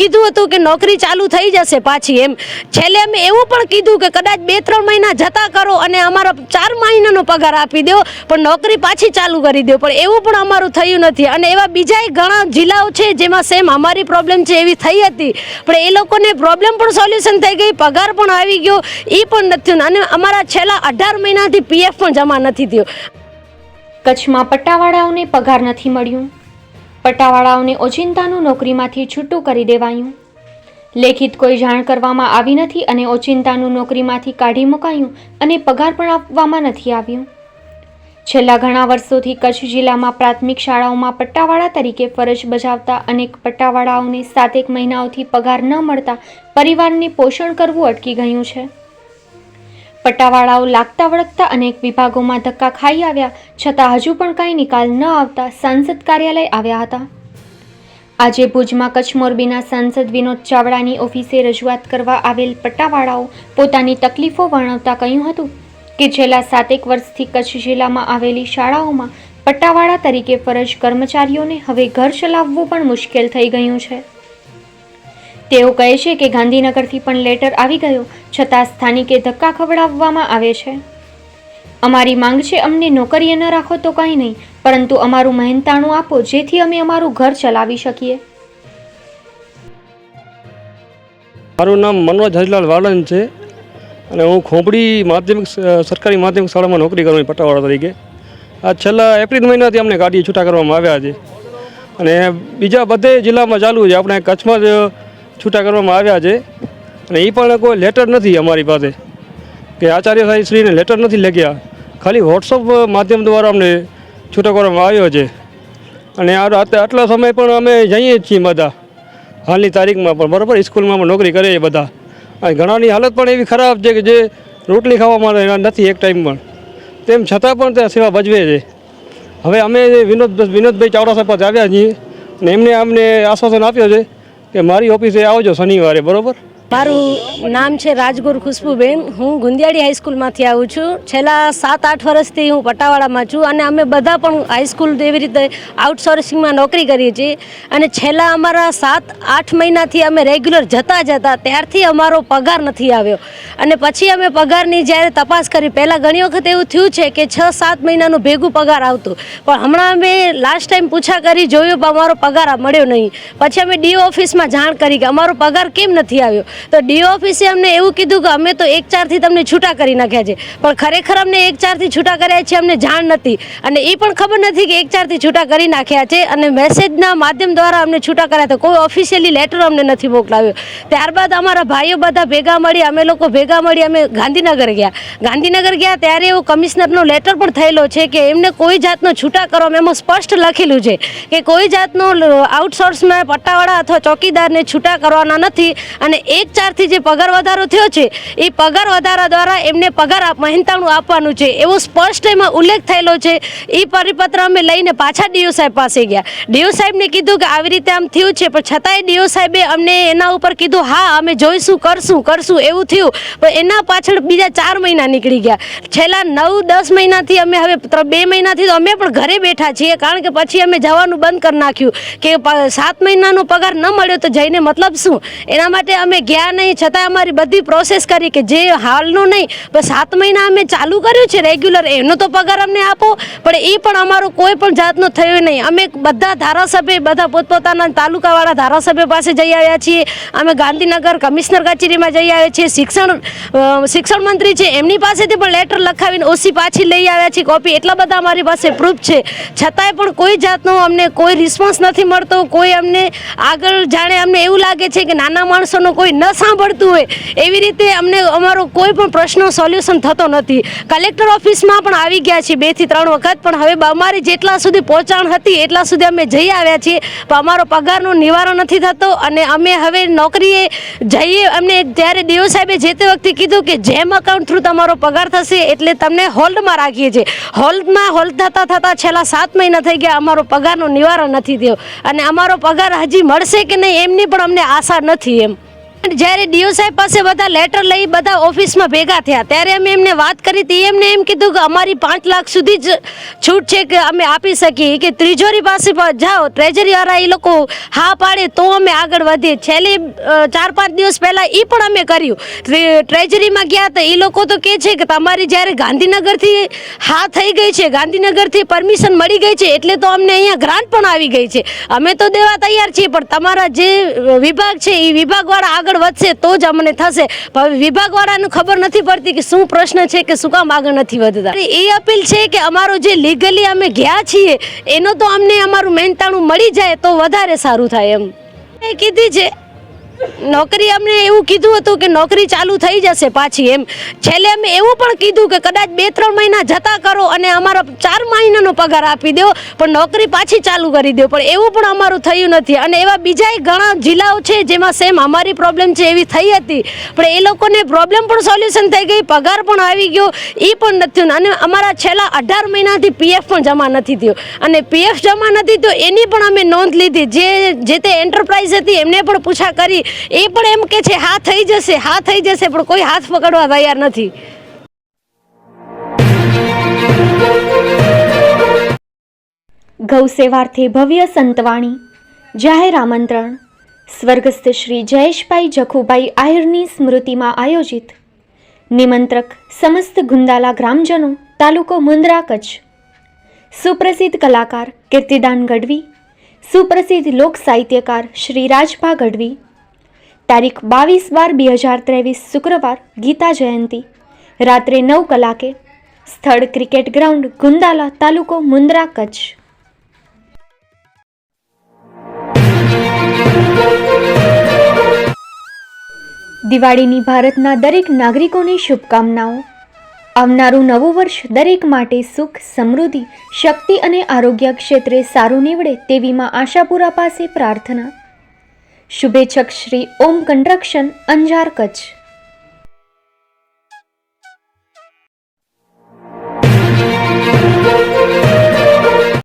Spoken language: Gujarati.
કીધું હતું કે નોકરી ચાલુ થઈ જશે પાછી એમ. છેલ્લે અમે એવું પણ કીધું કે કદાચ બે ત્રણ મહિના જતા કરો અને અમારો ચાર મહિનાનો પગાર આપી દો, પણ નોકરી પાછી ચાલુ કરી દો. પણ એવું પણ અમારું થયું નથી. અને એવા બીજા ઘણા જિલ્લાઓ છે જેમાં સેમ અમારી પ્રોબ્લેમ છે એવી થઈ હતી. પણ એ લોકોને પ્રોબ્લેમ પણ સોલ્યુશન થઈ ગઈ, પગાર પણ આવી ગયો એ પણ નથી અને અમારા છેલ્લા અઢાર મહિનાથી પીએફ પણ જમા નથી થયો. કચ્છમાં પટ્ટાવાળાઓને પગાર નથી મળ્યું. પટ્ટાવાળાઓને ઓચિંતાનું નોકરીમાંથી છૂટું કરી દેવાયું. લેખિત કોઈ જાણ કરવામાં આવી નથી અને ઓચિંતાનું નોકરીમાંથી કાઢી મુકાયું અને પગાર પણ આપવામાં નથી આવ્યું. છેલ્લા ઘણા વર્ષોથી કચ્છ જિલ્લામાં પ્રાથમિક શાળાઓમાં પટ્ટાવાળા તરીકે ફરજ બજાવતા અનેક પટ્ટાવાળાઓને સાતેક મહિનાઓથી પગાર ન મળતા પરિવારને પોષણ કરવું અટકી ગયું છે. પટ્ટાવાળાઓ લાગતા વળગતા અનેક વિભાગોમાં ધક્કા ખાઈ આવ્યા, છતાં હજુ પણ કંઈ નિકાલ ન આવતા સાંસદ કાર્યાલય આવ્યા હતા. આજે ભુજમાં કચ્છ મોરબીના સાંસદ વિનોદ ચાવડાની ઓફિસે રજૂઆત કરવા આવેલ પટ્ટાવાળાઓ પોતાની તકલીફો વર્ણવતા કહ્યું હતું કે છેલ્લા સાતેક વર્ષથી કચ્છ જિલ્લામાં આવેલી શાળાઓમાં પટ્ટાવાળા તરીકે ફરજ કર્મચારીઓને હવે ઘર ચલાવવું પણ મુશ્કેલ થઈ ગયું છે. તેઓ કહે છે કે ગાંધીનગરથી પણ લેટર આવી ગયો, છતાં સ્થાનિકે ધક્કા ખવડાવવામાં આવે છે. અમારી માંગ છે અમને નોકરીએ ન રાખો તો કાંઈ નહીં, પરંતુ અમારું મહેનતાણું આપો જેથી અમે અમારું ઘર ચલાવી શકીએ. મારું નામ મનોજ હજલાલ વાલન છે અને હું ખોપડી માધ્યમિક સરકારી માધ્યમિક શાળામાં નોકરી કરવાની પટ્ટાવાળા તરીકે. આ છેલ્લા એપ્રિલ મહિનાથી અમને ગાડી છૂટા કરવામાં આવ્યા છે. અને બીજા બધે જિલ્લામાં ચાલુ છે. આપણે કચ્છમાં જ છૂટા કરવામાં આવ્યા છે. અને એ પણ કોઈ લેટર નથી અમારી પાસે. કે આચાર્ય સાહેબ શ્રીને લેટર નથી લખ્યા. ખાલી વોટ્સઅપ માધ્યમ દ્વારા અમને છૂટા કરવામાં આવ્યો છે. અને આટલા સમય પણ અમે જઈએ જ છીએ બધા. હાલની તારીખમાં પણ બરાબર, સ્કૂલમાં પણ નોકરી કરે એ બધા. અને ઘણાની હાલત પણ એવી ખરાબ છે કે જે રોટલી ખાવા માટે નથી એક ટાઈમ પણ. તેમ છતાં પણ તે સેવા ભજવે છે. હવે અમે વિનોદ, વિનોદભાઈ ચાવડા સાહેબ પાસે આવ્યા છીએ. અને એમને અમને આશ્વાસન આપ્યો છે કે મારી ઓફિસે આવજો શનિવારે બરાબર? મારું નામ છે રાજગુર ખુશ્બુબેન. હું ગુંદિયાળી હાઈસ્કૂલમાંથી આવું છું. છેલ્લા સાત, આઠ વર્ષથી હું પટાવાડામાં છું અને અમે બધા પણ હાઈસ્કૂલ એવી રીતે આઉટસોર્સિંગમાં નોકરી કરીએ છીએ. અને છેલ્લા અમારા સાત, આઠ મહિનાથી અમે રેગ્યુલર જતા જતા ત્યારથી અમારો પગાર નથી આવ્યો. અને પછી અમે પગારની જ્યારે તપાસ કરી, પહેલાં ઘણી વખત એવું થયું છે કે છ, સાત મહિનાનું ભેગું પગાર આવતું. પણ હમણાં અમે લાસ્ટ ટાઈમ પૂછા કરી, જોયું પણ અમારો પગાર મળ્યો નહીં. પછી અમે ડીઓ ઓફિસમાં જાણ કરી કે અમારો પગાર કેમ નથી આવ્યો? તો ડી ઓફિસે અમને એવું કીધું કે અમે તો એક ચારથી તમને છૂટા કરી નાખ્યા છે. પણ ખરેખર અમને એક ચારથી છૂટા કર્યા છે અમને જાણ નથી. અને એ પણ ખબર નથી કે એક ચારથી છૂટા કરી નાખ્યા છે અને મેસેજના માધ્યમ દ્વારા અમને છૂટા કર્યા હતા. કોઈ ઓફિશિયલી લેટર અમને નથી મોકલાવ્યો. ત્યારબાદ અમારા ભાઈઓ બધા ભેગા મળી, અમે લોકો ભેગા મળી, અમે ગાંધીનગર ગયા. ગાંધીનગર ગયા ત્યારે એવું કમિશનરનો લેટર પણ થયેલો છે કે એમને કોઈ જાતનો છૂટા કરો. એમાં સ્પષ્ટ લખેલું છે કે કોઈ જાતનો આઉટસોર્સમાં પટ્ટાવાળા અથવા ચોકીદારને છૂટા કરવાના નથી. અને એક ચારથી જે પગાર વધારો થયો છે, એ પગાર વધારા દ્વારા એમને પગાર મહેનતાણું આપવાનું છે. એવો સ્પષ્ટ એમાં ઉલ્લેખ થયેલો છે એ પરિપત્ર અમે લઈને પાછા ડીઓ સાહેબ પાસે ગયા. ડીઓ સાહેબને કીધું કે આવી રીતે આમ થયું છે, પણ છતાંય ડીઓ સાહેબે અમને એના ઉપર કીધું, હા, અમે જોઈશું, કરશું કરશું, એવું થયું. પણ એના પાછળ બીજા ચાર મહિના નીકળી ગયા. છેલ્લા નવ, દસ મહિનાથી અમે હવે બે મહિનાથી તો અમે પણ ઘરે બેઠા છીએ, કારણ કે પછી અમે જવાનું બંધ કરી નાખ્યું. કે સાત મહિનાનો પગાર ન મળ્યો તો જઈને મતલબ શું? એના માટે અમે ગયા નહીં, છતાં અમારી બધી પ્રોસેસ કરી કે જે હાલનું નહીં પણ સાત મહિના અમે ચાલુ કર્યું છે રેગ્યુલર એનો તો પગાર અમને આપો, પણ એ પણ અમારો કોઈ પણ જાતનો થયો નહીં. અમે બધા ધારાસભ્ય, બધા પોતપોતાના તાલુકાવાળા ધારાસભ્ય પાસે જઈ આવ્યા છીએ. અમે ગાંધીનગર કમિશનર કચેરીમાં જઈ આવ્યા છીએ. શિક્ષણ શિક્ષણ મંત્રી છે, એમની પાસેથી પણ લેટર લખાવીને ઓસી પાછી લઈ આવ્યા છીએ. કોપી એટલા બધા અમારી પાસે પ્રૂફ છે. છતાંય પણ કોઈ જાતનો અમને કોઈ રિસ્પોન્સ નથી મળતો. કોઈ અમને આગળ જાણે અમને એવું લાગે છે કે નાના માણસોનો કોઈ ન સાંભળતું હોય, એવી રીતે અમને અમારો કોઈ પણ પ્રશ્નો સોલ્યુશન થતો નથી. કલેક્ટર ઓફિસમાં પણ આવી ગયા છીએ બેથી ત્રણ વખત, પણ હવે અમારી જેટલા સુધી પહોંચાણ હતી, એટલા સુધી અમે જઈ આવ્યા છીએ, પણ અમારો પગારનું નિવારણ નથી થતો, અને અમે હવે નોકરીએ જઈએ, અમને ત્યારે દેવ સાહેબે જે તે વખતે કીધું કે જેમ અકાઉન્ટ થ્રુ તમારો પગાર થશે, એટલે તમને હોલ્ડમાં રાખીએ છીએ. હોલ્ડમાં હોલ્ડ થતાં થતાં છેલ્લા સાત મહિના થઈ ગયા અમારો પગારનું નિવારણ નથી થયો, અને અમારો પગાર હજી મળશે કે નહીં, એમની પણ અમને આશા નથી એમ. જ્યારે ડીઓ પાસે બધા લેટર લઈ બધા ઓફિસમાં ભેગા થયા, ત્યારે અમે એમને વાત કરી હતી. એમને એમ કીધું કે અમારી પાંચ લાખ સુધી જ છૂટ છે કે અમે આપી શકીએ કે ત્રિજોરી પાસે જાઓ ટ્રેજરીવાળા એ લોકો હા પાડે તો અમે આગળ વધીએ. છેલ્લી ચાર પાંચ દિવસ પહેલાં એ પણ અમે કર્યું. ટ્રે- ટ્રેજરીમાં ગયા તો એ લોકો તો કહે છે કે તમારી જ્યારે ગાંધીનગરથી હા થઈ ગઈ છે, ગાંધીનગરથી પરમિશન મળી ગઈ છે, એટલે તો અમને અહીંયા ગ્રાન્ટ પણ આવી ગઈ છે. અમે તો દેવા તૈયાર છીએ, પણ તમારા જે વિભાગ છે એ વિભાગવાળા આગળ વધશે તો જ અમને થશે. વિભાગવાળાને ખબર નથી પડતી કે શું પ્રશ્ન છે કે શું કામ આગળ નથી વધતા. એ અપીલ છે કે અમારો જે લીગલી અમે ગયા છીએ, એનો તો અમને અમારું મહેનતાણું મળી જાય તો વધારે સારું થાય એમ. કીધી છે નોકરી અમને એવું કીધું હતું કે નોકરી ચાલુ થઈ જશે પાછી એમ. છેલ્લે અમે એવું પણ કીધું કે કદાચ બે ત્રણ મહિના જતા કરો અને અમારો ચાર મહિનાનો પગાર આપી દો, પણ નોકરી પાછી ચાલુ કરી દો. પણ એવું પણ અમારું થયું નથી. અને એવા બીજા ઘણા જિલ્લાઓ છે જેમાં સેમ અમારી પ્રોબ્લેમ છે એવી થઈ હતી. પણ એ લોકોને પ્રોબ્લેમ પણ સોલ્યુશન થઈ ગઈ, પગાર પણ આવી ગયો એ પણ નથી અને અમારા છેલ્લા અઢાર મહિનાથી પીએફ પણ જમા નથી થયો. અને પીએફ જમા નથી થયો, એની પણ અમે નોંધ લીધી. જે જે તે એન્ટરપ્રાઇઝ હતી, એમને પણ પૂછા કરી એ પણ એમ કે છે, હા, થઈ જશે, હા, થઈ જશે, પણ કોઈ હાથ પકડવા તૈયાર નથી. ગૌસેવાર્થે ભવ્ય સંતવાણી. જાહેર આમંત્રણ. સ્વર્ગસ્થ શ્રી જયેશભાઈ જખુભાઈ આહિરની સ્મૃતિમાં આયોજિત. નિમંત્રક સમસ્ત ગુંદાલા ગ્રામજનો, તાલુકો મુંદ્રા કચ્છ. સુપ્રસિદ્ધ કલાકાર કીર્તિદાન ગઢવી. સુપ્રસિદ્ધ લોક સાહિત્યકાર શ્રી રાજભા ગઢવી. તારીખ બાવીસ બાર બે હજાર ત્રેવીસ શુક્રવાર ગીતા જયંતી. રાત્રે નવ કલાકે સ્થળ ક્રિકેટ ગ્રાઉન્ડ ગુંદાલા તાલુકો મુન્દ્રા કચ્છ. દિવાળીની ભારતના દરેક નાગરિકોને શુભકામનાઓ. આવનારું નવું વર્ષ દરેક માટે સુખ, સમૃદ્ધિ, શક્તિ અને આરોગ્ય ક્ષેત્રે સારું નીવડે તેવીમાં આશાપુરા પાસે પ્રાર્થના. શુભેચ્છક શ્રી ઓમ કન્સ્ટ્રક્શન અંજાર કચ્છ.